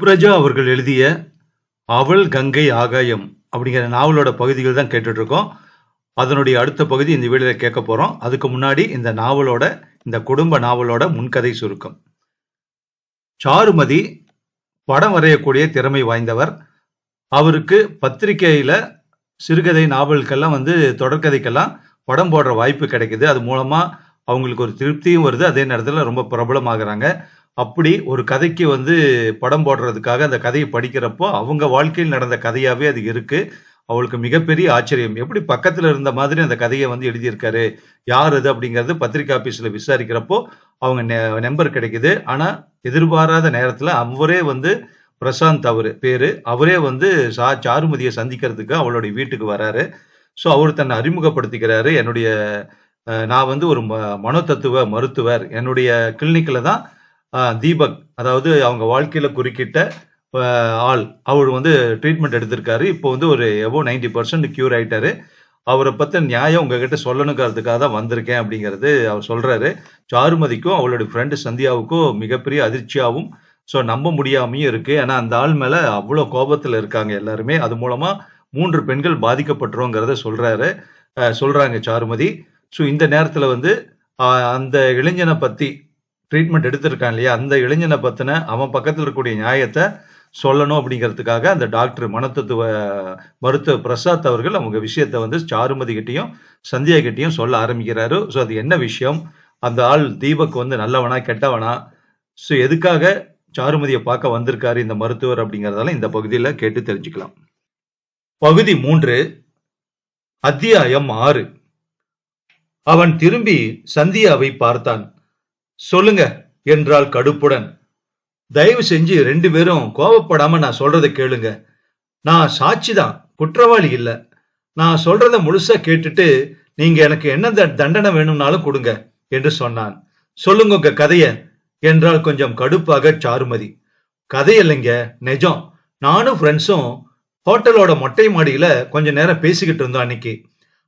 சுப்ரஜா அவர்கள் எழுதிய அவள் கங்கை ஆகாயம் அப்படிங்கிற நாவலோட பகுதிகள் தான் கேட்டுட்டு இருக்கோம் அதனுடைய அடுத்த பகுதி இந்த வீடியோவில் கேட்க போறோம். அதுக்கு முன்னாடி இந்த நாவலோட இந்த குடும்ப நாவலோட முன்கதை சுருக்கம். சாருமதி படம் வரையக்கூடிய திறமை வாய்ந்தவர். அவருக்கு பத்திரிகையில் சிறுகதை நாவலுக்கெல்லாம் வந்து தொடர்கதைக்கெல்லாம் படம் போடுற வாய்ப்பு கிடைக்குது. அது மூலமா அவங்களுக்கு ஒரு திருப்தியும் வருது. அதே நேரத்தில் ரொம்ப பிரபலமாகறாங்க. அப்படி ஒரு கதைக்கு வந்து படம் போடுறதுக்காக அந்த கதையை படிக்கிறப்போ அவங்க வாழ்க்கையில் நடந்த கதையாவே அது இருக்கு. அவளுக்கு மிகப்பெரிய ஆச்சரியம். எப்படி பக்கத்துல இருந்த மாதிரி அந்த கதையை வந்து எழுதியிருக்காரு? யார் அது அப்படிங்கிறது பத்திரிகை ஆபீஸ்ல விசாரிக்கிறப்போ அவங்க நம்பர் கிடைக்குது. ஆனா எதிர்பாராத நேரத்துல அவரே வந்து பிரசாந்த் அவர் பேரு. அவரே வந்து சா சாருமதியை சந்திக்கிறதுக்கு அவளுடைய வீட்டுக்கு வராரு. ஸோ அவர் தன்னை அறிமுகப்படுத்திக்கிறாரு. என்னுடைய நான் வந்து ஒரு ம- மனோதத்துவ மருத்துவர். என்னுடைய கிளினிக்கில் தான் தீபக் அதாவது அவங்க வாழ்க்கையில குறுக்கிட்ட ஆள். அவர் வந்து ட்ரீட்மெண்ட் எடுத்திருக்காரு. இப்போ வந்து ஒரு எவோ நைன்டி பர்சன்ட் கியூர் ஆயிட்டாரு. அவரை பத்த நியாயம் உங்ககிட்ட சொல்லணுங்கிறதுக்காக தான் வந்திருக்கேன் அப்படிங்கிறது அவர் சொல்றாரு. சாருமதிக்கும் அவளுடைய ஃப்ரெண்டு சந்தியாவுக்கும் மிகப்பெரிய அதிர்ச்சியாகவும் ஸோ நம்ப முடியாமையும் இருக்கு. ஏன்னா அந்த ஆள் மேல அவ்வளோ கோபத்தில் இருக்காங்க எல்லாருமே. அது மூலமா மூன்று பெண்கள் பாதிக்கப்பட்டுருங்கிறத சொல்றாரு. சொல்றாங்க சாருமதி. ஸோ இந்த நேரத்தில் வந்து அந்த இளைஞனை பத்தி ட்ரீட்மெண்ட் எடுத்திருக்கான் இல்லையா? அந்த இளைஞனை பத்தின அவன் பக்கத்தில் இருக்கக்கூடிய நியாயத்தை சொல்லணும் அப்படிங்கிறதுக்காக அந்த டாக்டர் மனத்தத்துவ மருத்துவ பிரசாத் அவர்கள் அவங்க விஷயத்த வந்து சாருமதி கிட்டையும் சந்தியா கிட்டையும் சொல்ல ஆரம்பிக்கிறாரு. ஸோ அது என்ன விஷயம்? அந்த ஆள் தீபக் வந்து நல்லவனா கெட்டவனா? ஸோ எதுக்காக சாருமதியை பார்க்க வந்திருக்காரு இந்த மருத்துவர் அப்படிங்கிறதால இந்த பகுதியில் கேட்டு தெரிஞ்சுக்கலாம். பகுதி மூன்று அத்தியாயம் ஆறு. அவன் திரும்பி சந்தியாவை பார்த்தான். சொல்லுங்க என்றாள் கடுப்புடன். தயவு செஞ்சு ரெண்டு பேரும் கோபப்படாம நான் சொல்றத கேளுங்க. நான் சாட்சி தான் குற்றவாளி இல்ல. நான் சொல்றத முழுசா கேட்டுட்டு நீங்க எனக்கு என்ன தண்டனை வேணும்னாலும் கொடுங்க என்று சொன்னான். சொல்லுங்க உங்க கதைய என்றால் கொஞ்சம் கடுப்பாக சாருமதி. கதை இல்லைங்க நிஜம். நானும் ஃப்ரெண்ட்ஸும் ஹோட்டலோட மொட்டை மாடியில கொஞ்ச நேரம் பேசிக்கிட்டு இருந்தோம் அன்னைக்கு.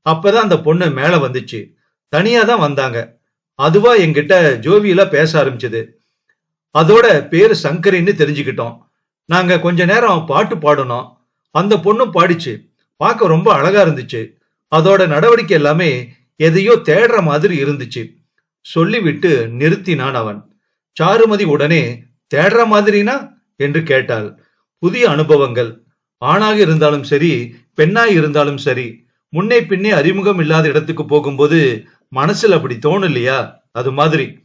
அப்பதான் அந்த பொண்ணு மேல வந்துச்சு. தனியா தான் வந்தாங்க. அதுவா என்கிட்ட ஜோவியில பேச ஆரம்பிச்சது. அதோட பேரு சங்கரின்னு தெரிஞ்சுக்கிட்டோம். நாங்க கொஞ்ச நேரம் பாட்டு பாடினோம் அந்த பொண்ணும் பாடிச்சு. பார்க்க ரொம்ப அழகா இருந்துச்சு. அதோட நடவடிக்கை எல்லாமே எதையோ தேடுற மாதிரி இருந்துச்சு. சொல்லிவிட்டு நிறுத்தினான் அவன். சாருமதி உடனே தேடுற மாதிரினா? என்று கேட்டாள். புதிய அனுபவங்கள். ஆணாக இருந்தாலும் சரி பெண்ணாய் இருந்தாலும் சரி முன்னே பின்னே அறிமுகம் இல்லாத இடத்துக்கு போகும்போது மனசுல அப்படி தோணும் இல்லையா அது மாதிரி.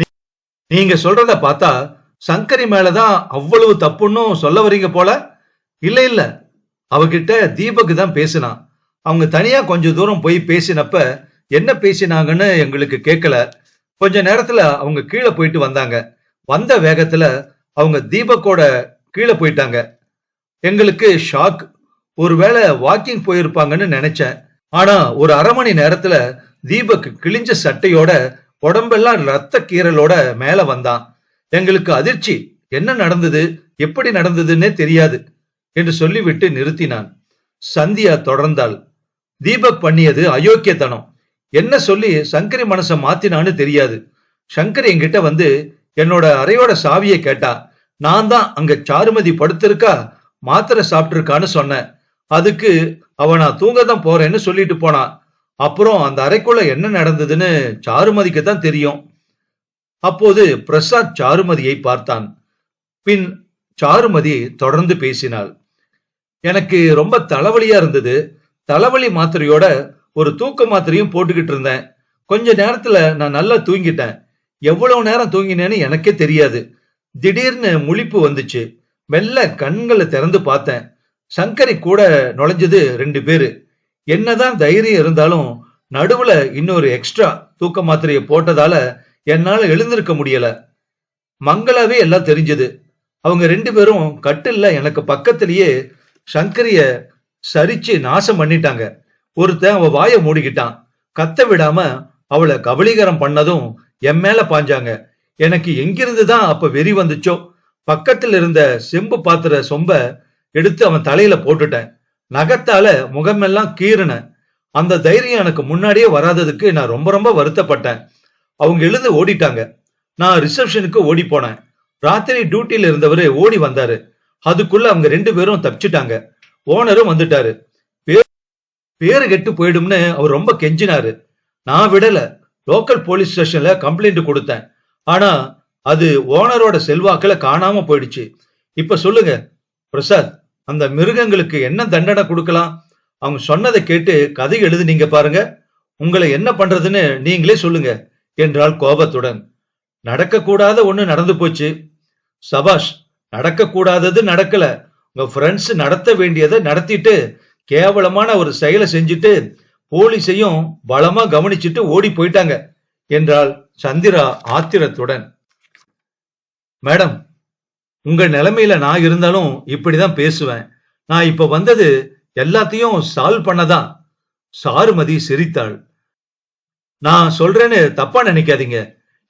நீ- நீங்க சொல்றத பார்த்தா சங்கரி மேலதான் அவ்வளவு தப்புன்னு சொல்ல வரீங்க போல? இல்ல இல்ல. அவகிட்ட தீபக் தான் பேசினான். அவங்க தனியா கொஞ்ச தூரம் போய் பேசினப்ப என்ன பேசினாங்கன்னு எங்களுக்கு கேட்கல. கொஞ்ச நேரத்துல அவங்க கீழே போயிட்டு வந்தாங்க. வந்த வேகத்துல அவங்க தீபக்கோட கீழே போயிட்டாங்க. எங்களுக்கு ஷாக் ஒருவேளை வாக்கிங் போயிருப்பாங்கன்னு நினைச்சேன். ஆனா ஒரு அரை மணி நேரத்துல தீபக் கிழிஞ்ச சட்டையோட உடம்பெல்லாம் ரத்த கீரலோட மேல வந்தான். எங்களுக்கு அதிர்ச்சி. என்ன நடந்தது? எப்படி நடந்ததுன்னே தெரியாது என்று சொல்லிவிட்டு நிறுத்தினான். சந்தியா தொடர்ந்தாள். தீபக் பண்ணியது அயோக்கியத்தனம். என்ன சொல்லி சங்கரி மனசை மாத்தினான்னு தெரியாது. சங்கரி என்கிட்ட வந்து என்னோட அறையோட சாவியை கேட்டா நான் தான் அங்க சாருமதி படுத்திருக்கா மாத்திரை சாப்பிட்டிருக்கான்னு சொன்னேன். அதுக்கு அவ நான் தூங்க தான் போறேன்னு சொல்லிட்டு போனான் அப்புறம் அந்த அறைக்குள்ள என்ன நடந்ததுன்னு சாருமதிக்குத்தான் தெரியும். அப்போது பிரசாத் சாருமதியை பார்த்தான். பின் சாருமதி தொடர்ந்து பேசினாள். எனக்கு ரொம்ப தலைவலியா இருந்தது. தலைவலி மாத்திரையோட ஒரு தூக்க மாத்திரையும் போட்டுக்கிட்டு இருந்தேன். கொஞ்ச நேரத்துல நான் நல்லா தூங்கிட்டேன். எவ்வளவு நேரம் தூங்கினேன்னு எனக்கே தெரியாது. திடீர்னு முழிப்பு வந்துச்சு. மெல்ல கண்களை திறந்து பார்த்தேன். சங்கரி கூட நுழைஞ்சது ரெண்டு பேரு. என்னதான் தைரியம் இருந்தாலும் நடுவுல இன்னொரு எக்ஸ்ட்ரா தூக்க மாத்திரையை போட்டதால என்னால எழுந்திருக்க முடியல. மங்களாவே எல்லாம் தெரிஞ்சது. அவங்க ரெண்டு பேரும் கட்டில்ல எனக்கு பக்கத்திலேயே சங்கரிய சரிச்சு நாசம் பண்ணிட்டாங்க. ஒருத்தன் அவ வாயை மூடிக்கிட்டான். கத்த விடாம அவளை கபலீகரம் பண்ணதும் என் மேல பாஞ்சாங்க. எனக்கு எங்கிருந்து தான் அப்ப வெறி வந்துச்சோ? பக்கத்தில் இருந்த செம்பு பாத்திர சொம்ப எடுத்து அவன் தலையில போட்டுட்டேன். நகத்தால முகமெல்லாம் கீறினேன் அந்த தைரியம் எனக்கு முன்னாடியே வராததுக்கு நான் ரொம்ப ரொம்ப வருத்தப்பட்டேன். அவங்க எழுந்து ஓடிட்டாங்க. நான் ரிசப்ஷனுக்கு ஓடி போனேன். ராத்திரி டியூட்டியில இருந்தவர் ஓடி வந்தாரு. அதுக்குள்ள அவங்க ரெண்டு பேரும் தப்பிச்சிட்டாங்க. ஓனரும் வந்துட்டாரு. பேரு கெட்டு போயிடும்னு அவர் ரொம்ப கெஞ்சினாரு. நான் விடல. லோக்கல் போலீஸ் ஸ்டேஷன்ல கம்ப்ளைண்ட் கொடுத்தேன். ஆனா அது ஓனரோட செல்வாக்கில் காணாம போயிடுச்சு. இப்ப சொல்லுங்க பிரசாத். அந்த மிருகங்களுக்கு என்ன தண்டனை கொடுக்கலாம்? அவங்க சொன்னதை கேட்டு கதை எழுதி நீங்க பாருங்க. உங்களை என்ன பண்றதுன்னு நீங்களே சொல்லுங்க என்றாள் கோபத்துடன். நடக்கக்கூடாத ஒண்ணு நடந்து போச்சு. சபாஷ் நடக்கக்கூடாதது நடக்கல. உங்க ஃப்ரெண்ட்ஸ் நடத்த வேண்டியதை நடத்திட்டு கேவலமான ஒரு செயலை செஞ்சுட்டு போலீஸையும் பலமா கவனிச்சிட்டு ஓடி போயிட்டாங்க என்றாள் சந்திரா ஆத்திரத்துடன். மேடம் உங்க நிலைமையில நான் இருந்தாலும் இப்படிதான் பேசுவேன். நான் இப்ப வந்தது எல்லாத்தையும் சால்வ் பண்ணதான். சாருமதி சிரித்தாள். நான் சொல்றேன்னு தப்பா நினைக்காதீங்க.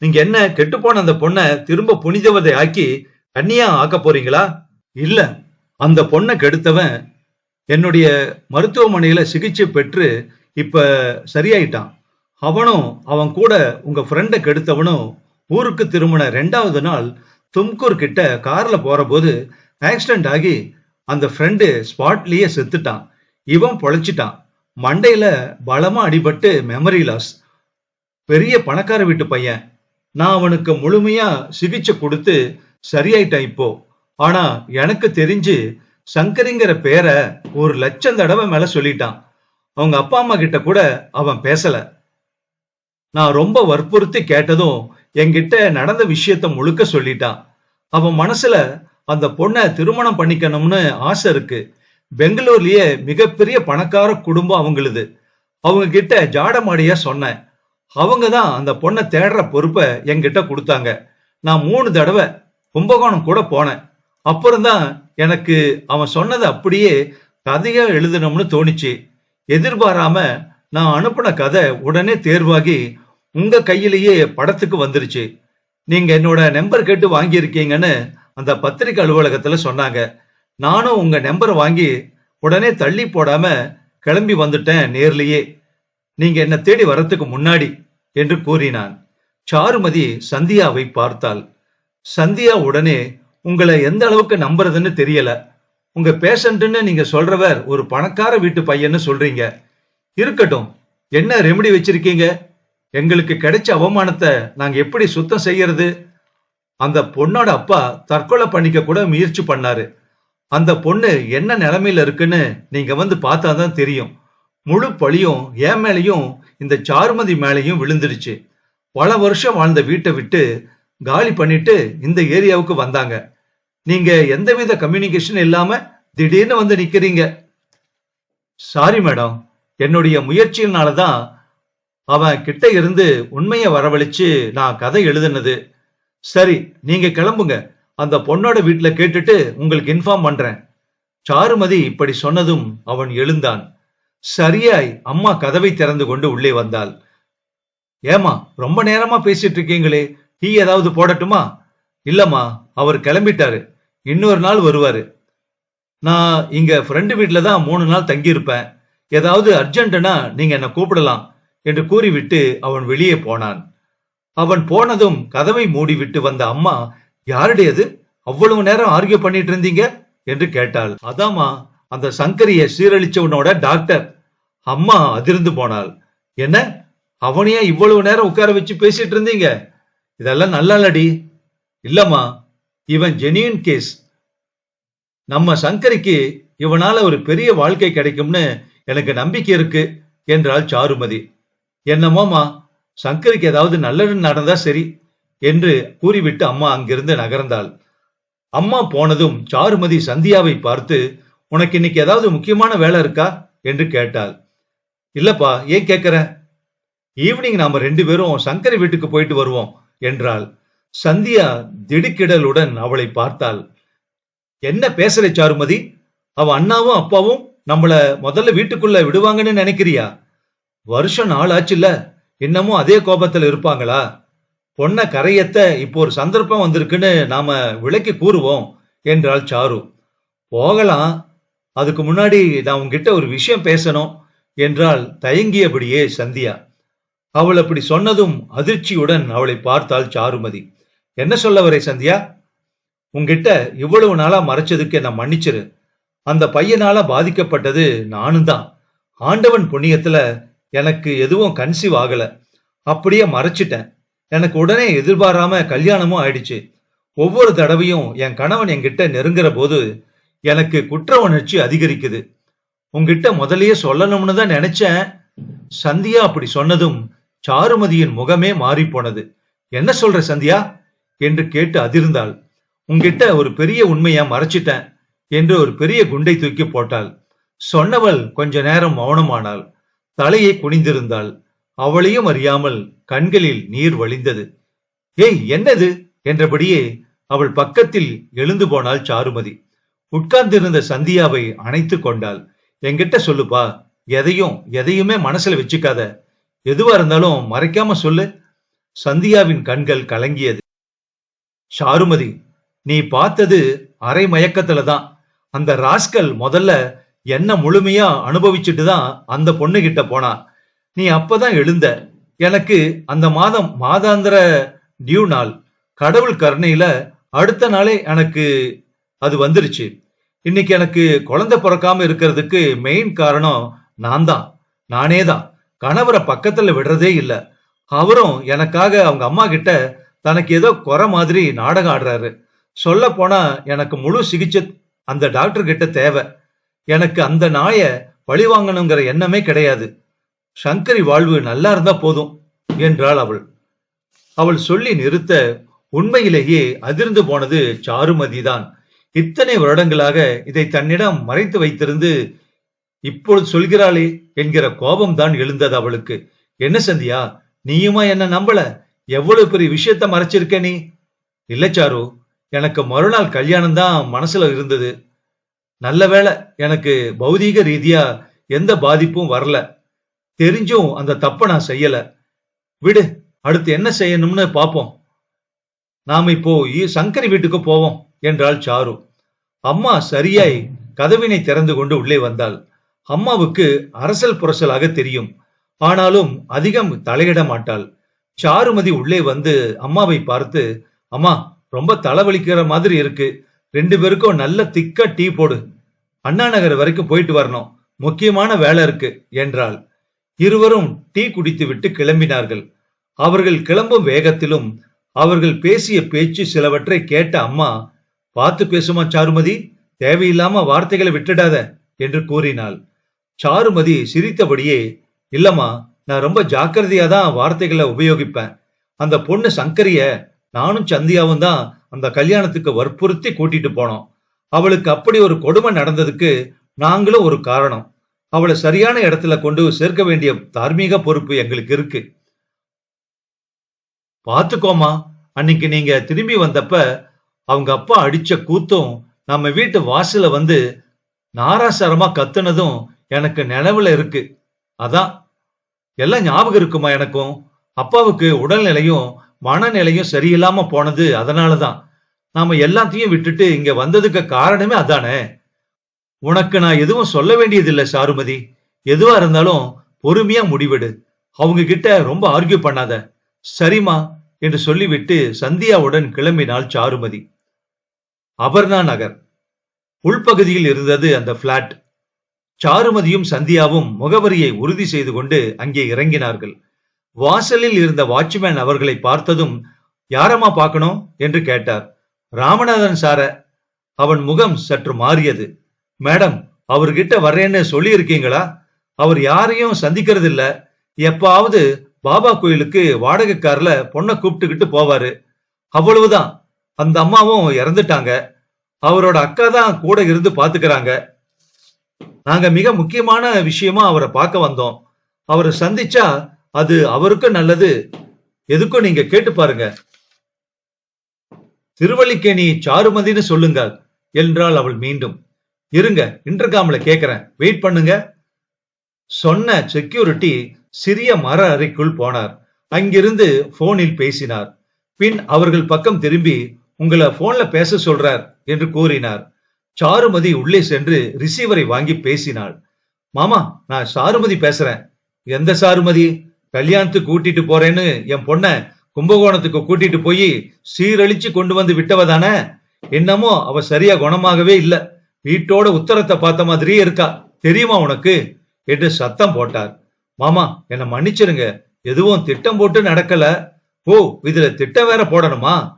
நீங்க என்ன கெட்டுப்போன அந்த பொண்ணை திரும்ப புனிதவதை ஆக்கி கண்ணியா ஆக்க போறீங்களா? இல்ல. அந்த பொண்ணை கெடுத்தவன் என்னுடைய மருத்துவமனையில சிகிச்சை பெற்று இப்ப சரியாயிட்டான். அவனும் அவன் கூட உங்க ஃப்ரெண்டை கெடுத்தவனும் ஊருக்கு திரும்பின ரெண்டாவது நாள் தும்கூர் கிட்ட கார்ல போறபோது ஆக்சிடென்ட் ஆகி அந்த ஃப்ரெண்டு ஸ்பாட்லயே செத்துட்டான். இவன் பொழைச்சிட்டான். மண்டையில பலமா அடிபட்டு மெமரி லாஸ் பெரிய பணக்கார வீட்டு பையன். நான் அவனுக்கு முழுமையா சிகிச்சை கொடுத்து சரியாயிட்டான் இப்போ. ஆனா எனக்கு தெரிஞ்சு சங்கரிங்கிற பேரை ஒரு லட்சம் தடவை மேல சொல்லிட்டான். அவங்க அப்பா அம்மா கிட்ட கூட அவன் பேசல. நான் ரொம்ப வற்புறுத்தி கேட்டதும் என்கிட்ட நடந்த விஷயத்த முழுக்க சொல்லிட்டான் அவன் மனசுல அந்த பொண்ணை திருமணம் பண்ணிக்கணும்னு ஆசை இருக்கு. பெங்களூர்லயே மிகப்பெரிய பணக்கார குடும்பம் அவங்களுது. அவங்க கிட்ட ஜாடமாடியா சொன்னேன். அவங்க தான் அந்த பொண்ணை தேடுற பொறுப்பை என்கிட்ட கொடுத்தாங்க. நான் மூணு தடவை கும்பகோணம் கூட போனேன். அப்புறம்தான் எனக்கு அவன் சொன்னதை அப்படியே கதையா எழுதணும்னு தோணுச்சு. எதிர்பாராம நான் அனுப்பின கதை உடனே தேர்வாகி உங்க கையிலேயே படத்துக்கு வந்துருச்சு. நீங்க என்னோட நம்பர் கேட்டு வாங்கியிருக்கீங்கன்னு அந்த பத்திரிக்கை அலுவலகத்துல சொன்னாங்க. நானும் உங்க நம்பரை வாங்கி உடனே தள்ளி போடாம கிளம்பி வந்துட்டேன் நேர்லயே. நீங்க என்ன தேடி வரத்துக்கு முன்னாடி என்று கூறினான். சாருமதி சந்தியாவை பார்த்தாள். சந்தியா உடனே உங்களை எந்த அளவுக்கு நம்புறதுன்னு தெரியல. உங்க பேஷண்ட்டுன்னு நீங்க சொல்றவர் ஒரு பணக்கார வீட்டு பையன்னு சொல்றீங்க. இருக்கட்டும். என்ன ரெமெடி வச்சிருக்கீங்க? எங்களுக்கு கிடைச்ச அவமானத்தை நாங்க எப்படி சுத்தம் செய்யறது? அந்த பொண்ணோட அப்பா தற்கொலை பண்ணிக்க கூட முயற்சி பண்ணாரு. அந்த பொண்ணு என்ன நிலைமையில இருக்குன்னு நீங்க வந்து பார்த்தா தான் தெரியும். முழு பழியும் என் மேலையும் இந்த சாருமதி மேலையும் விழுந்துடுச்சு. பல வருஷம் வாழ்ந்த வீட்டை விட்டு காலி பண்ணிட்டு இந்த ஏரியாவுக்கு வந்தாங்க. நீங்க எந்தவித கம்யூனிகேஷன் இல்லாம திடீர்னு வந்து நிக்கிறீங்க. சாரி மேடம் என்னுடைய முயற்சியினால தான் அவன் கிட்ட இருந்து உண்மையை வரவழைச்சு நான் கதை எழுதுனது. சரி நீங்க கிளம்புங்க. அந்த பொண்ணோட வீட்டுல கேட்டுட்டு உங்களுக்கு இன்ஃபார்ம் பண்றேன். சாருமதி இப்படி சொன்னதும் அவன் எழுந்தான். சரியாய் அம்மா கதவை திறந்து கொண்டு உள்ளே வந்தாள். ஏமா ரொம்ப நேரமா பேசிட்டு இருக்கீங்களே டீ ஏதாவது போடட்டுமா? இல்லம்மா அவர் கிளம்பிட்டாரு. இன்னொரு நாள் வருவாரு. நான் இங்க ஃப்ரெண்டு வீட்டில் தான் மூணு நாள் தங்கியிருப்பேன். ஏதாவது அர்ஜென்ட்னா நீங்க என்ன கூப்பிடலாம் என்று கூறிவிட்டு அவன் வெளியே போனான். அவன் போனதும் கதவை மூடிவிட்டு வந்த அம்மா யாருடையது அவ்வளவு நேரம் ஆர்கியூ பண்ணிட்டு இருந்தீங்க? என்று கேட்டாள். அதாம்மா அந்த சங்கரிய சீரழிச்சவனோட டாக்டர். அம்மா அதிர்ந்து போனாள். என்ன? அவனையே இவ்வளவு நேரம் உட்கார வச்சு பேசிட்டு இருந்தீங்க? இதெல்லாம் நல்லாலடி இல்லம்மா இவன் ஜெனியன் கேஸ் நம்ம சங்கரிக்கு இவனால ஒரு பெரிய வாழ்க்கை கிடைக்கும்னு எனக்கு நம்பிக்கை இருக்கு என்றாள் சாருமதி. என்னமோமா சங்கருக்கு ஏதாவது நல்லது நடந்தா சரி என்று கூறிவிட்டு அம்மா அங்கிருந்து நகர்ந்தாள். அம்மா போனதும் சாருமதி சந்தியாவை பார்த்து உனக்கு இன்னைக்கு ஏதாவது முக்கியமான வேலை இருக்கா? என்று கேட்டாள். இல்லப்பா ஏன் கேக்குற ஈவினிங் நாம ரெண்டு பேரும் சங்கரி வீட்டுக்கு போயிட்டு வருவோம் என்றாள். சந்தியா திடுக்கிடலுடன் அவளை பார்த்தாள். என்ன பேசுற சாருமதி? அவ அண்ணாவும் அப்பாவும் நம்மள முதல்ல வீட்டுக்குள்ள விடுவாங்கன்னு நினைக்கிறியா? வருஷம் நாள் ஆச்சுல்ல இன்னமும் அதே கோபத்துல இருப்பாங்களா? பொண்ண கரையத்த இப்போ ஒரு சந்தர்ப்பம் வந்திருக்குன்னு நாம விளக்கி கூறுவோம் என்றாள் சாரு. போகலாம். அதுக்கு முன்னாடி நான் உங்ககிட்ட ஒரு விஷயம் பேசணும் என்றால் தயங்கியபடியே சந்தியா. அவள் அப்படி சொன்னதும் அதிர்ச்சியுடன் அவளை பார்த்தாள் சாருமதி. என்ன சொல்ல வரே சந்தியா? உங்ககிட்ட இவ்வளவு நாளா மறைச்சதுக்கு என்ன மன்னிச்சிரு. அந்த பையனால பாதிக்கப்பட்டது நானும் தான். ஆண்டவன் புண்ணியத்துல எனக்கு எதுவும் கன்சீவ் ஆகல. அப்படியே மறைச்சிட்டேன். எனக்கு உடனே எதிர்பாராம கல்யாணமும் ஆயிடுச்சு. ஒவ்வொரு தடவையும் என் கணவன் என்கிட்ட நெருங்குற போது எனக்கு குற்ற உணர்ச்சி அதிகரிக்குது. உங்ககிட்ட முதலையே சொல்லணும்னு தான் நினைச்சேன். சந்தியா அப்படி சொன்னதும் சாருமதியின் முகமே மாறி போனது என்ன சொல்ற சந்தியா? என்று கேட்டு அதிர்ந்தாள். உங்ககிட்ட ஒரு பெரிய உண்மையா மறைச்சிட்டேன். என்று ஒரு பெரிய குண்டை தூக்கி போட்டாள். சொன்னவள் கொஞ்ச நேரம் மௌனமானாள். தலையை குனிந்திருந்தாள். அவளையும் அறியாமல் கண்களில் நீர் வழிந்தது. ஏய் என்னது? என்றபடியே அவள் பக்கத்தில் எழுந்து போனாள் சாருமதி. உட்கார்ந்திருந்த சந்தியாவை அணைத்து கொண்டாள். என்கிட்ட சொல்லுப்பா. எதையும் எதையுமே மனசுல வச்சுக்காத. எதுவா இருந்தாலும் மறைக்காம சொல்லு. சந்தியாவின் கண்கள் கலங்கியது. சாருமதி நீ பார்த்தது அரை மயக்கத்துல தான். அந்த ராஸ்கல் முதல்ல என்ன முழுமையா அனுபவிச்சுட்டு தான் அந்த பொண்ணு கிட்ட போனா நீ அப்பதான் எழுந்த. எனக்கு அந்த மாதம் மாதாந்திர டியூ நாள். கடவுள் கருணையில அடுத்த நாளே எனக்கு அது வந்துருச்சு. இன்னைக்கு எனக்கு குழந்தை பிறக்காம இருக்கிறதுக்கு மெயின் காரணம் நான் தான் நானே தான் கணவரை பக்கத்துல விடுறதே இல்லை. அவரும் எனக்காக அவங்க அம்மா கிட்ட தனக்கு ஏதோ குறை மாதிரி நாடகம் ஆடுறாரு. சொல்ல போனா எனக்கு முழு சிகிச்சை அந்த டாக்டர் கிட்ட தேவை. எனக்கு அந்த நாய பழி வாங்கணுங்கிற எண்ணமே கிடையாது. சங்கரி வாழ்வு நல்லா இருந்தா போதும் என்றாள் அவள். அவள் சொல்லி நிறுத்த உண்மையிலேயே அதிர்ந்து போனது சாருமதிதான். இத்தனை வருடங்களாக இதை தன்னிடம் மறைத்து வைத்திருந்து இப்பொழுது சொல்கிறாளே என்கிற கோபம்தான் எழுந்தது அவளுக்கு. என்ன சந்தியா நீயுமா என்ன நம்பல? எவ்வளவு பெரிய விஷயத்த மறைச்சிருக்க நீ? இல்ல சாரு எனக்கு மறுநாள் கல்யாணம் தான் மனசுல இருந்தது. நல்ல வேலை எனக்கு பௌதீக ரீதியா எந்த பாதிப்பும் வரல. தெரிஞ்சும் அந்த தப்ப நான் செய்யல. விடு அடுத்து என்ன செய்யணும்னு பாப்போம். நாம இப்போ சங்கரி வீட்டுக்கு போவோம் என்றாள் சாரு. அம்மா சரியாய் கதவினை திறந்து கொண்டு உள்ளே வந்தாள். அம்மாவுக்கு அரசல் புரசலாக தெரியும். ஆனாலும் அதிகம் தலையிட மாட்டாள். சாருமதி உள்ளே வந்து அம்மாவை பார்த்து அம்மா ரொம்ப தலைவலிக்கிற மாதிரி இருக்கு. ரெண்டு பேருக்கும் நல்ல திக்கா டீ போடு. அண்ணா நகர் வரைக்கும் போயிட்டு வரணும். முக்கியமான வேலை இருக்கு என்றாள். இருவரும் டீ குடித்துவிட்டு கிளம்பினார்கள். அவர்கள் கிளம்பும் வேகத்திலும் அவர்கள் பேசிய பேச்சு சிலவற்றை கேட்ட அம்மா பார்த்து பேசுமா சாருமதி. தேவையில்லாம வார்த்தைகளை விட்டுடாத என்று கூறினாள். சாருமதி சிரித்தபடியே இல்லம்மா நான் ரொம்ப ஜாக்கிரதையா தான் வார்த்தைகளை உபயோகிப்பேன். அந்த பொண்ணு சங்கரிய நானும் சந்தியாவும் தான் அந்த கல்யாணத்துக்கு வற்புறுத்தி கூட்டிட்டு போனோம். அவளுக்கு அப்படி ஒரு கொடுமை நடந்ததுக்கு நாங்களும் ஒரு காரணம். அவளை சரியான இடத்துல கொண்டு சேர்க்க வேண்டிய தார்மீக பொறுப்பு எங்களுக்கு இருக்கு. பாத்துக்கோமா அன்னைக்கு நீங்க திரும்பி வந்தப்ப அவங்க அப்பா அடிச்ச கூத்தும் நம்ம வீட்டு வாசல வந்து நாராசாரமா கத்துனதும் எனக்கு நினைவுல இருக்கு. அதான் எல்லாம் ஞாபகம் இருக்குமா எனக்கும்? அப்பாவுக்கு உடல்நிலையும் மனநிலையும் சரியில்லாம போனது அதனாலதான். நாம எல்லாத்தையும் விட்டுட்டு இங்க வந்ததுக்கு காரணமே அதானே? உனக்கு நான் எதுவும் சொல்ல வேண்டியதில்லை சாருமதி. எதுவா இருந்தாலும் பொறுமையா முடிவெடு. அவங்க கிட்ட ரொம்ப ஆர்கியூ பண்ணாத. சரிமா என்று சொல்லிவிட்டு சந்தியாவுடன் கிளம்பினாள் சாருமதி. அபர்ணா நகர். உள்பகுதியில் இருந்தது அந்த பிளாட் சாருமதியும் சந்தியாவும் முகவரியை உறுதி செய்து கொண்டு அங்கே இறங்கினார்கள். வாசலில் இருந்த வாட்ச்மேன் அவர்களை பார்த்ததும் யாரம்மா பார்க்கணும்? என்று கேட்டார். ராமநாதன் சார. அவன் முகம் சற்று மாறியது. மேடம் அவர்கிட்ட வர்றேன்னு சொல்லியிருக்கீங்களா? அவர் யாரையும் சந்திக்கிறது இல்ல எப்பாவது பாபா கோயிலுக்கு வாடகைக்காரில் பொண்ணை கூப்பிட்டுக்கிட்டு போவாரு. அவ்வளவுதான். அந்த அம்மாவும் இறந்துட்டாங்க. அவரோட அக்கா தான் கூட இருந்து பாத்துக்கிறாங்க. நாங்க மிக முக்கியமான விஷயமா அவரை பார்க்க வந்தோம். அவரை சந்திச்சா அது அவருக்கும் நல்லது. எதுக்கும் நீங்க கேட்டு பாருங்க. திருவள்ளிக்கேணி சாருமதின்னு சொல்லுங்க என்றாள் அவள் மீண்டும். இருங்க இன்டர்காம்ல கேக்குறேன். வெயிட் பண்ணுங்க. சொன்ன செக்யூரிட்டி சிறிய மர அறைக்குள் போனார். அங்கிருந்து போனில் பேசினார். பின் அவர்கள் பக்கம் திரும்பி உங்களை போன்ல பேச சொல்றார் என்று கூறினார். சாருமதி உள்ளே சென்று ரிசீவரை வாங்கி பேசினாள். மாமா நான் சாருமதி பேசுறேன். எந்த சாருமதி? கல்யாணத்துக்கு கூட்டிட்டு போறேன்னு என் பொண்ண கும்பகோணத்துக்கு கூட்டிட்டு போய் சீரழிச்சு கொண்டு வந்து விட்டவ தானே? என்னமோ அவ சரியா குணமாகவே இல்ல. வீட்டோட உத்தரத்தை பார்த்த மாதிரியே இருக்கா. தெரியுமா உனக்கு? என்று சத்தம் போட்டார். மாமா என்ன மன்னிச்சிருங்க. எதுவும் திட்டம் போட்டு நடக்கல. ஓ இதுல திட்டம் வேற போடணுமா?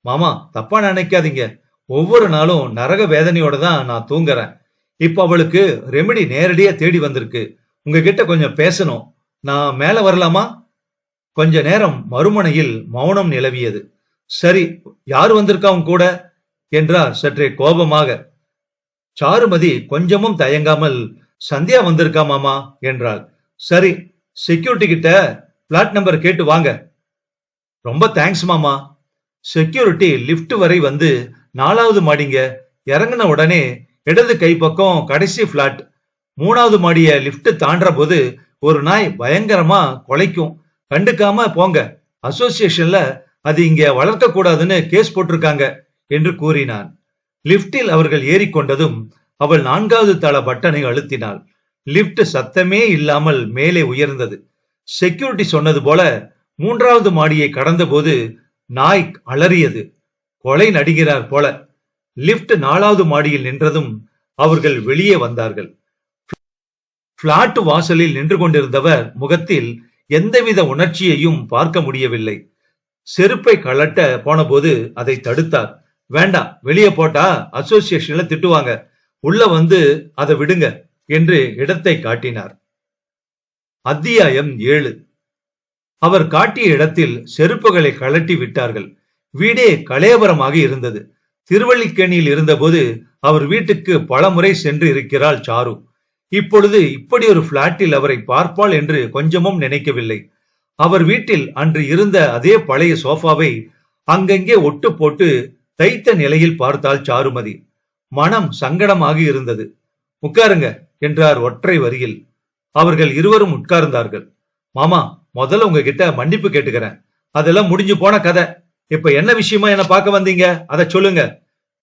மாமா தப்பா நினைக்காதீங்க. ஒவ்வொரு நாளும் நரக வேதனையோட தான் நான் தூங்குறேன். இப்ப அவளுக்கு ரெமெடி நேரடியா தேடி வந்திருக்கு. உங்ககிட்ட கொஞ்சம் பேசணும். நான் மேல வரலாமா? கொஞ்ச நேரம் மறுமனையில் மௌனம் நிலவியது. சரி யார் வந்திருக்கா உன் கூட? என்றார் சற்றே கோபமாக. சாருமதி கொஞ்சமும் தயங்காமல் சந்தியா வந்திருக்கா மாமா? என்றாள். சரி செக்யூரிட்டி கிட்ட பிளாட் நம்பர் கேட்டு வாங்க. ரொம்ப தேங்க்ஸ் மாமா. செக்யூரிட்டி லிஃப்ட் வரை வந்து நாலாவது மாடிங்க. இறங்கின உடனே இடது கை பக்கம் கடைசி பிளாட் மூணாவது மாடிய லிஃப்ட் தாண்டற போது ஒரு நாய் பயங்கரமா கொலைக்கும். கண்டுக்காம போங்க. அசோசியேஷன்ல அது இங்க வளர்க்க கூடாதுன்னு கேஸ் போட்டிருக்காங்க என்று கூறினான். லிப்டில் அவர்கள் ஏறிக்கொண்டதும் அவள் நான்காவது தள பட்டனை அழுத்தினாள். லிப்ட் சத்தமே இல்லாமல் மேலே உயர்ந்தது. செக்யூரிட்டி சொன்னது போல மூன்றாவது மாடியை கடந்தபோது நாய் அலறியது. கொலை நடிகிறார் போல. லிப்ட் நாலாவது மாடியில் நின்றதும் அவர்கள் வெளியே வந்தார்கள். பிளாட் வாசலில் நின்று கொண்டிருந்தவர் முகத்தில் எந்தவித உணர்ச்சியையும் பார்க்க முடியவில்லை. செருப்பை கழட்ட போனபோது அதை தடுத்தார். வேண்டாம் வெளியே போட்டா அசோசியேஷன்ல திட்டுவாங்க. உள்ள வந்து அதை விடுங்க என்று இடத்தை காட்டினார். அத்தியாயம் ஏழு. அவர் காட்டிய இடத்தில் செருப்புகளை கழட்டி விட்டார்கள். வீடே கலேவரமாக இருந்தது. திருவள்ளிக்கேணியில் இருந்தபோது அவர் வீட்டுக்கு பலமுறை சென்று இருக்கிறாள் சாரு. இப்பொழுது இப்படி ஒரு பிளாட்டில் அவரை பார்ப்பாள் என்று கொஞ்சமும் நினைக்கவில்லை. அவர் வீட்டில் அன்று இருந்த அதே பழைய சோஃபாவை அங்கங்கே ஒட்டு போட்டு தைத்த நிலையில் பார்த்தாள் சாருமதி. மனம் சங்கடமாக இருந்தது. உட்காருங்க என்றார் ஒற்றை வரியில். அவர்கள் இருவரும் உட்கார்ந்தார்கள். மாமா முதல்ல உங்ககிட்ட மன்னிப்பு கேட்டுக்கிறேன். அதெல்லாம் முடிஞ்சு போன கதை. இப்ப என்ன விஷயமா என்ன பார்க்க வந்தீங்க? அதை சொல்லுங்க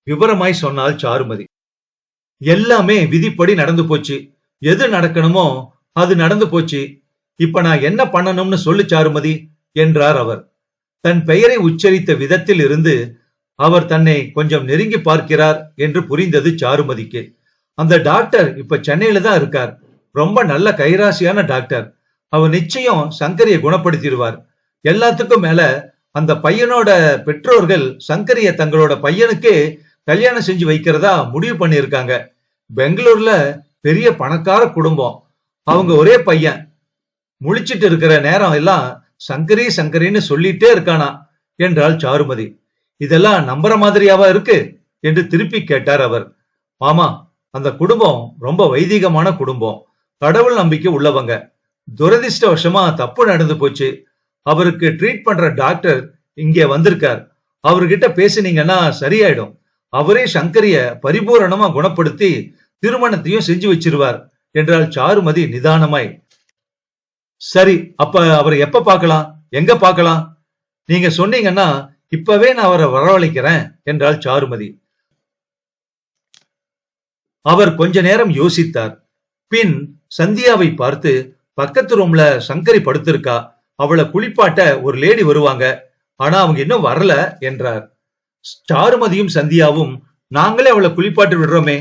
விவரமாய் சொன்னால் சாருமதி. எல்லாமே விதிப்படி நடந்து போச்சு. எது நடக்கணுமோ அது நடந்து போச்சு. இப்ப நான் என்ன பண்ணணும்னு சொல்லு சாருமதி என்றார் அவர். தன் பெயரை உச்சரித்த விதத்தில் இருந்து அவர் தன்னை கொஞ்சம் நெருங்கி பார்க்கிறார் என்று புரிந்தது சாருமதிக்கு. அந்த டாக்டர் இப்ப சென்னையில தான் இருக்கார். ரொம்ப நல்ல கைராசியான டாக்டர். அவர் நிச்சயம் சங்கரிய குணப்படுத்திடுவார். எல்லாத்துக்கும் மேல அந்த பையனோட பெற்றோர்கள் சங்கரிய தங்களோட பையனுக்கு கல்யாணம் செஞ்சு வைக்கிறதா முடிவு பண்ணியிருக்காங்க. பெங்களூர்ல பெரிய பணக்கார குடும்பம். அவங்க ஒரே பையன். முழிச்சிட்டு இருக்கிற நேரம் எல்லாம் சங்கரி சங்கரின்னு சொல்லிட்டே இருக்கானா? என்றாள் சாருமதி. இதெல்லாம் நம்புற மாதிரியாவா இருக்கு? என்று திருப்பி கேட்டார் அவர். மாமா அந்த குடும்பம் ரொம்ப வைதிகமான குடும்பம். கடவுள் நம்பிக்கை உள்ளவங்க. துரதிருஷ்டவசமா தப்பு நடந்து போச்சு. அவருக்கு ட்ரீட் பண்ற டாக்டர் இங்கே வந்திருக்கார். அவர்கிட்ட பேசுனீங்கன்னா சரியாயிடும். அவரே சங்கரிய பரிபூரணமா குணப்படுத்தி திருமணத்தையும் செஞ்சு வச்சிருவார் என்றால் சாருமதி நிதானமாய் சரி அப்ப அவரை எப்ப பார்க்கலாம்? எங்க பார்க்கலாம்? நீங்க சொன்னீங்கன்னா இப்பவே நான் அவரை வரவழைக்கிறேன் என்றாள் சாருமதி. அவர் கொஞ்ச நேரம் யோசித்தார். பின் சந்தியாவை பார்த்து பக்கத்து ரூம்ல சங்கரி படுத்திருக்கா. அவளை குளிப்பாட்ட ஒரு லேடி வருவாங்க. ஆனா அவங்க இன்னும் வரல என்றார். சாருமதியும் சந்தியாவும் நாங்களே அவளை குளிப்பாட்டு விடுறோமே.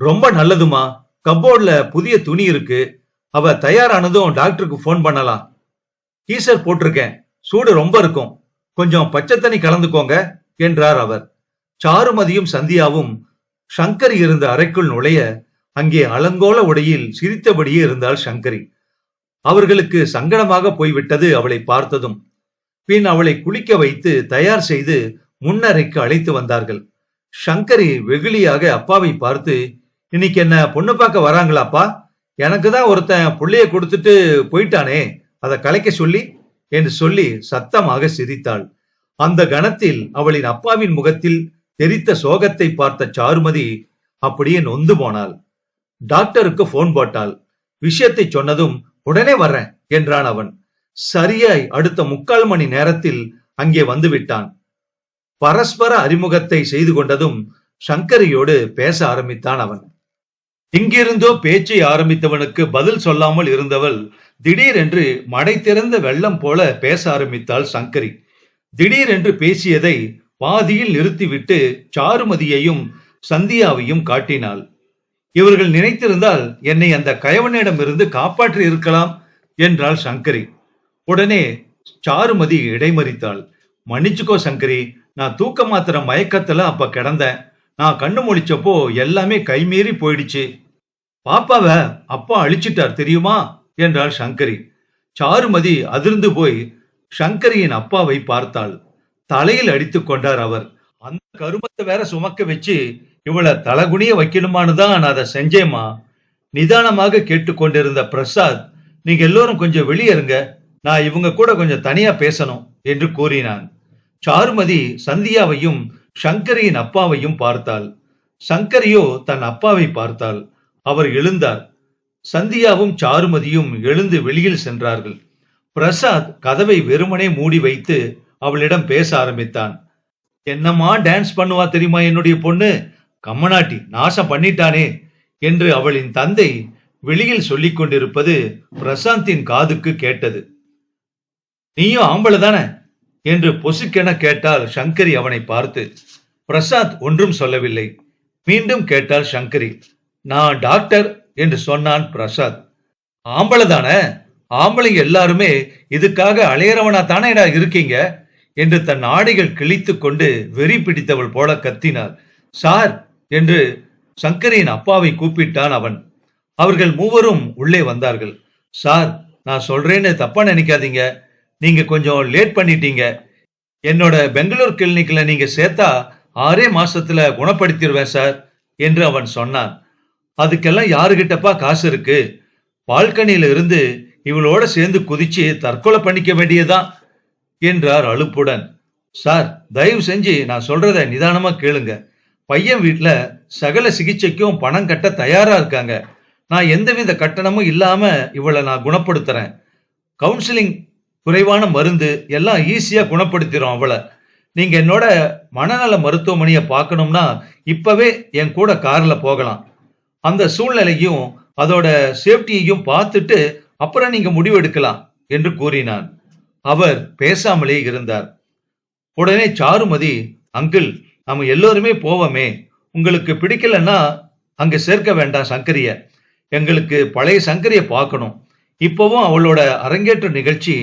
ரொம்ப நல்லதுமா. கப்போர்ட்ல புதிய துணி இருக்கு. அவ தயாரானதும் டாக்டருக்கு ஃபோன் பண்ணலாம். கீசர் போட்டிருக்கேன். சூடு ரொம்ப இருக்கும். கொஞ்சம் பச்சை தண்ணி கலந்துக்கோங்க என்றார் அவர். சாருமதியும் சந்தியாவும் சங்கரி இருந்த அறைக்குள் நுழைய அங்கே அலங்கோல உடையில் சிரித்தபடியே இருந்தாள் சங்கரி. அவர்களுக்கு சங்கடமாக போய்விட்டது அவளை பார்த்ததும். பின் அவளை குளிக்க வைத்து தயார் செய்து முன்னறைக்கு அழைத்து வந்தார்கள். சங்கரி வெகுளியாக அப்பாவை பார்த்து இன்னைக்கு என்ன பொண்ணு பார்க்க வராங்களாப்பா? எனக்கு தான் ஒருத்தன் புள்ளைய கொடுத்துட்டு போயிட்டானே. அதை கலைக்க சொல்லி என்று சொல்லி சத்தமாக சிரித்தாள். அந்த கணத்தில் அவளின் அப்பாவின் முகத்தில் தெரித்த சோகத்தை பார்த்த சாருமதி அப்படியே நொந்து போனாள். டாக்டருக்கு போன் போட்டாள். விஷயத்தை சொன்னதும் உடனே வர்றேன் என்றான் அவன். சரியாய் அடுத்த முக்கால் மணி நேரத்தில் அங்கே வந்து விட்டான் பரஸ்பர அறிமுகத்தை செய்து கொண்டதும் சங்கரியோடு பேச ஆரம்பித்தான் அவன். எங்கிருந்தோ பேச்சை ஆரம்பித்தவனுக்கு பதில் சொல்லாமல் இருந்தவள் திடீரென்று மடை திறந்த வெள்ளம் போல பேச ஆரம்பித்தாள் சங்கரி. திடீரென்று பேசியதை பாதியில் நிறுத்திவிட்டு சாருமதியையும் சந்தியாவையும் காட்டினாள். இவர்கள் நினைத்திருந்தால் என்னை அந்த கயவனிடமிருந்து காப்பாற்றி இருக்கலாம் என்றாள் சங்கரி. உடனே சாருமதி இடைமறித்தாள். மன்னிச்சுக்கோ சங்கரி நான் தூக்க மாத்திர மயக்கத்துல அப்ப கிடந்தேன். நான் கண்ணு முழிச்சப்போ எல்லாமே கைமீறி போயிடுச்சு. பாப்பாவை அப்பா அழிச்சிட்டார் தெரியுமா? என்றாள் சங்கரி. சாருமதி அதிர்ந்து போய் சங்கரியின் அப்பாவை பார்த்தாள். தலையில் அடித்து கொண்டார் அவர். அந்த கருமத்தை வேற சுமக்க வச்சு இவளை தலகுனிய வைக்கணுமான்னு தான் நான் அதை செஞ்சேம்மா. நிதானமாக கேட்டுக்கொண்டிருந்த பிரசாத் நீங்க எல்லோரும் கொஞ்சம் வெளியேறுங்க நான் இவங்க கூட கொஞ்சம் தனியா பேசணும் என்று கூறினான். சாருமதி சந்தியாவையும் சங்கரியின் அப்பாவையும் பார்த்தாள். சங்கரியோ தன் அப்பாவை பார்த்தாள். அவர் எழுந்தார். சந்தியாவும் சாருமதியும் எழுந்து வெளியில் சென்றார்கள். பிரசாத் கதவை வெறுமனே மூடி வைத்து அவளிடம் பேச ஆரம்பித்தான். என்னம்மா டான்ஸ் பண்ணுவா தெரியுமா என்னுடைய பொண்ணு? கம்மநாட்டி நாசம் பண்ணிட்டானே என்று அவளின் தந்தை வெளியில் சொல்லிக் கொண்டிருப்பது பிரசாந்தின் காதுக்கு கேட்டது. நீயும் ஆம்பளை தானே? என்று பொசுக்கென கேட்டால் சங்கரி அவனை பார்த்து பிரசாத் ஒன்றும் சொல்லவில்லை. மீண்டும் கேட்டாள் சங்கரி நான் டாக்டர் என்று சொன்னான் பிரசாத். ஆம்பளை தானே? ஆம்பளைங்க எல்லாருமே இதுக்காக அலையறவனா தானேடா இருக்கீங்க? என்று தன் ஆடைகள் கிழித்து கொண்டு வெறி பிடித்தவள் போல கத்தினார் சார் என்று சங்கரியின் அப்பாவை கூப்பிட்டான் அவன். அவர்கள் மூவரும் உள்ளே வந்தார்கள். சார் நான் சொல்றேன்னு தப்பா நினைக்காதீங்க. நீங்க கொஞ்சம் லேட் பண்ணிட்டீங்க. என்னோட பெங்களூர் கிளினிக்ல நீங்க சேர்த்தா ஆறே மாசத்துல குணப்படுத்திடுவேன் சார் என்று அவன் சொன்னான். அதுக்கெல்லாம் யாருகிட்டப்பா காசு இருக்கு? பால்கனியில இருந்து இவளோட சேர்ந்து குதிச்சு தற்கொலை பண்ணிக்க வேண்டியதுதான் என்றார் அலுப்புடன். சார் தயவு செஞ்சு நான் சொல்றத நிதானமா கேளுங்க. பையன் வீட்டில் சகல சிகிச்சைக்கும் பணம் கட்ட தயாரா இருக்காங்க. நான் எந்தவித கட்டணமும் இல்லாம இவளை நான் குணப்படுத்துறேன். கவுன்சிலிங் குறைவான மருந்து எல்லாம் ஈஸியா குணப்படுத்திடும் அவளை. நீங்க என்னோட மனநல மருத்துவமனையை பார்க்கணும்னா இப்பவே என் கூட கார்ல போகலாம். அந்த சூழ்நிலையும் அதோட சேஃப்டியையும் பார்த்துட்டு அப்புறம் நீங்க முடிவெடுக்கலாம் என்று கூறினான். அவர் பேசாமலே இருந்தார். உடனே சாருமதி அங்கிள் நம்ம எல்லோருமே போவோமே. உங்களுக்கு பிடிக்கலன்னா அங்க சேர்க்க வேண்டாம் சங்கரிய. எங்களுக்கு பழைய சங்கரிய பார்க்கணும். இப்பவும் அவளோட அரங்கேற்ற நிகழ்ச்சி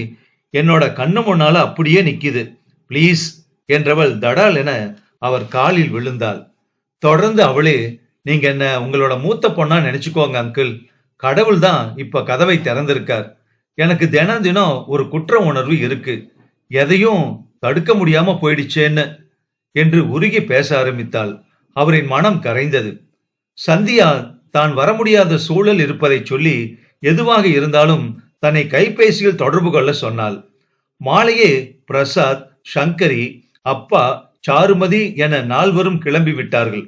என்னோட கண்ணு முன்னால அப்படியே நிக்குது. ப்ளீஸ் என்றவள் தடால் என அவர் காலில் விழுந்தாள். தொடர்ந்து அவளே நீங்க என்ன உங்களோட மூத்த பொண்ணா நினைச்சுக்கோங்க அங்கிள். கடவுள் தான் இப்ப கதவை திறந்திருக்கார். எனக்கு தினம் தினம் ஒரு குற்ற உணர்வு இருக்கு. எதையும் தடுக்க முடியாம போயிடுச்சேன்னு என்று உருகி பேச ஆரம்பித்தாள். அவரின் மனம் கரைந்தது. சந்தியா தான் வர முடியாத சூழல் இருப்பதை சொல்லி எதுவாக இருந்தாலும் தன்னை கைபேசியில் தொடர்பு கொள்ள சொன்னாள் மாலையே பிரசாத் சங்கரி அப்பா சாருமதி என நால்வரும் கிளம்பி விட்டார்கள்.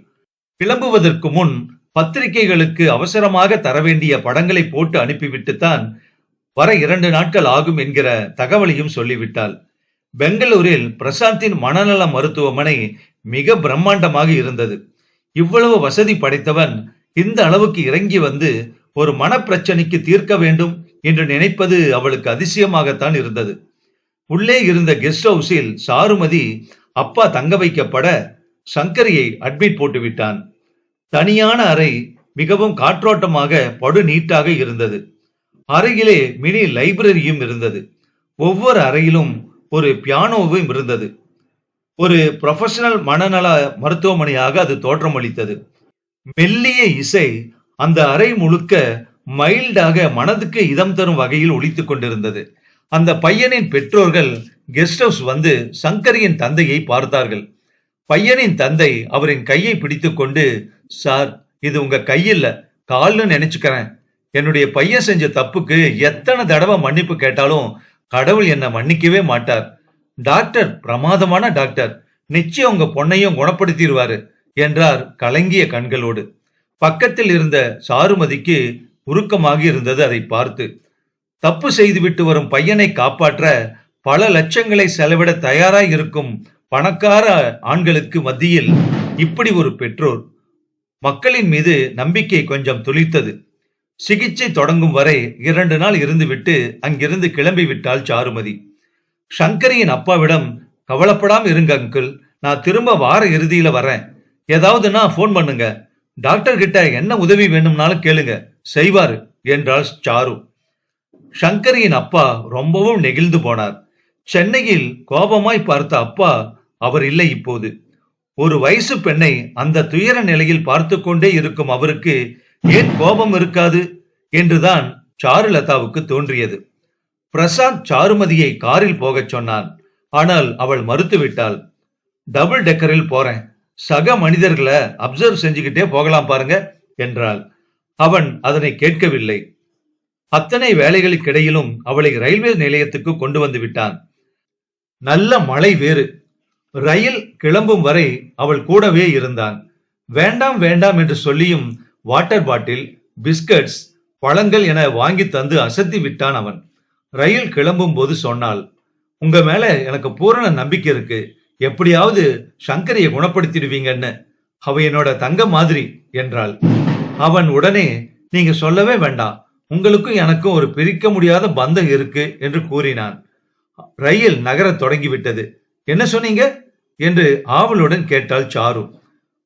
கிளம்புவதற்கு முன் பத்திரிகைகளுக்கு அவசரமாக தர வேண்டிய படங்களை போட்டு அனுப்பிவிட்டுத்தான் வர இரண்டு நாட்கள் ஆகும் என்கிற தகவலையும் சொல்லிவிட்டாள். பெங்களூரில் பிரசாந்தின் மனநல மருத்துவமனை மிக பிரம்மாண்டமாக இருந்தது. இவ்வளவு வசதி படைத்தவன் இந்த அளவுக்கு இறங்கி வந்து ஒரு மனப்பிரச்சனைக்கு தீர்க்க வேண்டும் என்று நினைப்பது அவளுக்கு அதிசயமாகத்தான் இருந்தது. உள்ளே இருந்த கெஸ்ட் ஹவுஸில் சாருமதி அப்பா தங்க வைக்கப்பட சங்கரியை அட்மிட் போட்டு விட்டான். தனியான அறை மிகவும் காற்றோட்டமாக படு நீட்டாக இருந்தது. அறையிலே மினி லைப்ரரியும் இருந்தது. ஒவ்வொரு அறையிலும் ஒரு பியானோவும் இருந்தது. ஒரு ப்ரொஃபஷனல் மனநல மருத்துவமனையாக அது தோற்றமளித்தது. மெல்லிய இசை அந்த அறை முழுக்க மைல்டாக மனதுக்கு இதம் தரும் வகையில் ஒழித்து கொண்டிருந்தது. அந்த பையனின் பெற்றோர்கள் கெஸ்ட் ஹவுஸ் வந்து சங்கரியின் தந்தையை பார்த்தார்கள். பையனின் தந்தை அவரின் கையை பிடித்துக்கொண்டு சார் இது உங்க கையில்ல கால்னு நினைச்சுக்கிறேன். என்னுடைய பையன் செஞ்ச தப்புக்கு எத்தனை தடவை மன்னிப்பு கேட்டாலும் கடவுள் என்னை மன்னிக்கவே மாட்டார். டாக்டர் பிரமாதமான டாக்டர். நிச்சயம் உங்க பொண்ணையும் குணப்படுத்திடுவாரு என்றார் கலங்கிய கண்களோடு. பக்கத்தில் இருந்த சாருமதிக்கு உருக்கமாகி இருந்தது அதை பார்த்து. தப்பு செய்துவிட்டு வரும் பையனை காப்பாற்ற பல லட்சங்களை செலவிட தயாராய் இருக்கும் பணக்கார ஆண்களுக்கு மத்தியில் இப்படி ஒரு பெற்றோர். மக்களின் மீது நம்பிக்கை கொஞ்சம் துளித்தது. சிகிச்சை தொடங்கும் வரை இரண்டு நாள் இருந்துவிட்டு அங்கிருந்து கிளம்பி விட்டாள் சாருமதி. சங்கரியின் அப்பாவிடம் கவலைப்படாம இருங்க அங்கிள் நான் திரும்ப வார இறுதியில வரேன். ஏதாவதுன்னா ஃபோன் பண்ணுங்க. டாக்டர் கிட்ட என்ன உதவி வேணும்னாலும் கேளுங்க. செய்வாரு என்றாள் சாரு. சங்கரியின் அப்பா ரொம்பவும் நெகிழ்ந்து போனார். சென்னையில் கோபமாய் பார்த்த அப்பா அவர் இல்லை இப்போது. ஒரு வயசு பெண்ணை அந்த துயர நிலையில் பார்த்து கொண்டே இருக்கும் அவருக்கு ஏன் கோபம் இருக்காது என்றுதான் சாருலதாவுக்கு தோன்றியது. பிரசாந்த் சாருமதியை காரில் போகச் சொன்னான். ஆனால் அவள் மறுத்துவிட்டாள் டபுள் டெக்கரில் போறேன். சக மனிதர்களை அப்சர்வ் செஞ்சுக்கிட்டே போகலாம் பாருங்க என்றாள். அவன் அதனை கேட்கவில்லை. அத்தனை வேலைகளுக்கிடையிலும் அவளை ரயில்வே நிலையத்துக்கு கொண்டு வந்து விட்டான். நல்ல மழை வேறு. ரயில் கிளம்பும் வரை அவள் கூடவே இருந்தான். வேண்டாம் வேண்டாம் என்று சொல்லியும் வாட்டர் பாட்டில் பிஸ்கட்ஸ் பழங்கள் என வாங்கி தந்து அசத்தி விட்டான் அவன். ரயில் கிளம்பும் போது சொன்னாள் உங்க மேல எனக்கு பூரண நம்பிக்கை இருக்கு. எப்படியாவது சங்கரையை குணப்படுத்திடுவீங்கன்னு. அவ என்னோட தங்க மாதிரி என்றாள். அவன் உடனே நீங்க சொல்லவே வேண்டாம். உங்களுக்கும் எனக்கும் ஒரு பிரிக்க முடியாத பந்தம் இருக்கு என்று கூறினான். ரயில் நகரத் தொடங்கிவிட்டது. என்ன சொன்னீங்க? என்று ஆவலுடன் கேட்டாள் சாரு.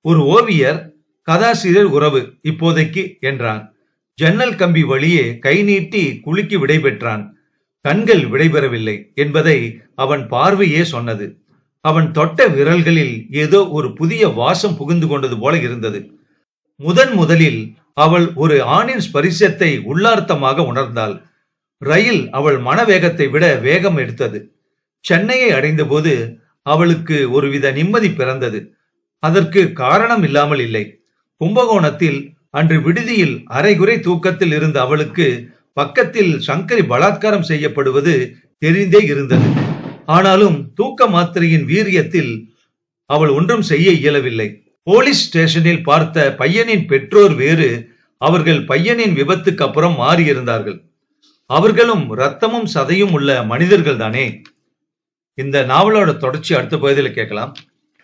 ஒரு ஓவியர் கதாசிரியர் உறவு இப்போதைக்கு என்றான். ஜன்னல் கம்பி வழியே கை நீட்டி குலுக்கி விடைபெற்றான். கண்கள் விடைபெறவில்லை என்பதை அவன் பார்வையே சொன்னது. அவன் தொட்ட விரல்களில் ஏதோ ஒரு புதிய வாசம் புகுந்து கொண்டது போல இருந்தது. முதன் முதலில் அவள் ஒரு ஆணின் ஸ்பரிசத்தை உள்ளார்த்தமாக உணர்ந்தாள். ரயில் அவள் மனவேகத்தை விட வேகம் எடுத்தது. சென்னையை அடைந்தபோது அவளுக்கு ஒருவித நிம்மதி பிறந்தது. அதற்கு காரணம் இல்லாமல் இல்லை. கும்பகோணத்தில் அன்று விடுதியில் அரைகுறை தூக்கத்தில் இருந்த அவளுக்கு பக்கத்தில் சங்கரி பலாத்காரம் செய்யப்படுவது தெரிந்தே இருந்தது. ஆனாலும் தூக்க மாத்திரையின் வீரியத்தில் அவள் ஒன்றும் செய்ய இயலவில்லை. போலீஸ் ஸ்டேஷனில் பார்த்த பையனின் பெற்றோர் வேறு அவர்கள் பையனின் விபத்துக்கு அப்புறம் மாறியிருந்தார்கள். அவர்களும் ரத்தமும் சதையும் உள்ள மனிதர்கள் தானே இந்த நாவலோட தொடர்ச்சி அடுத்த பகுதியில் கேட்கலாம்.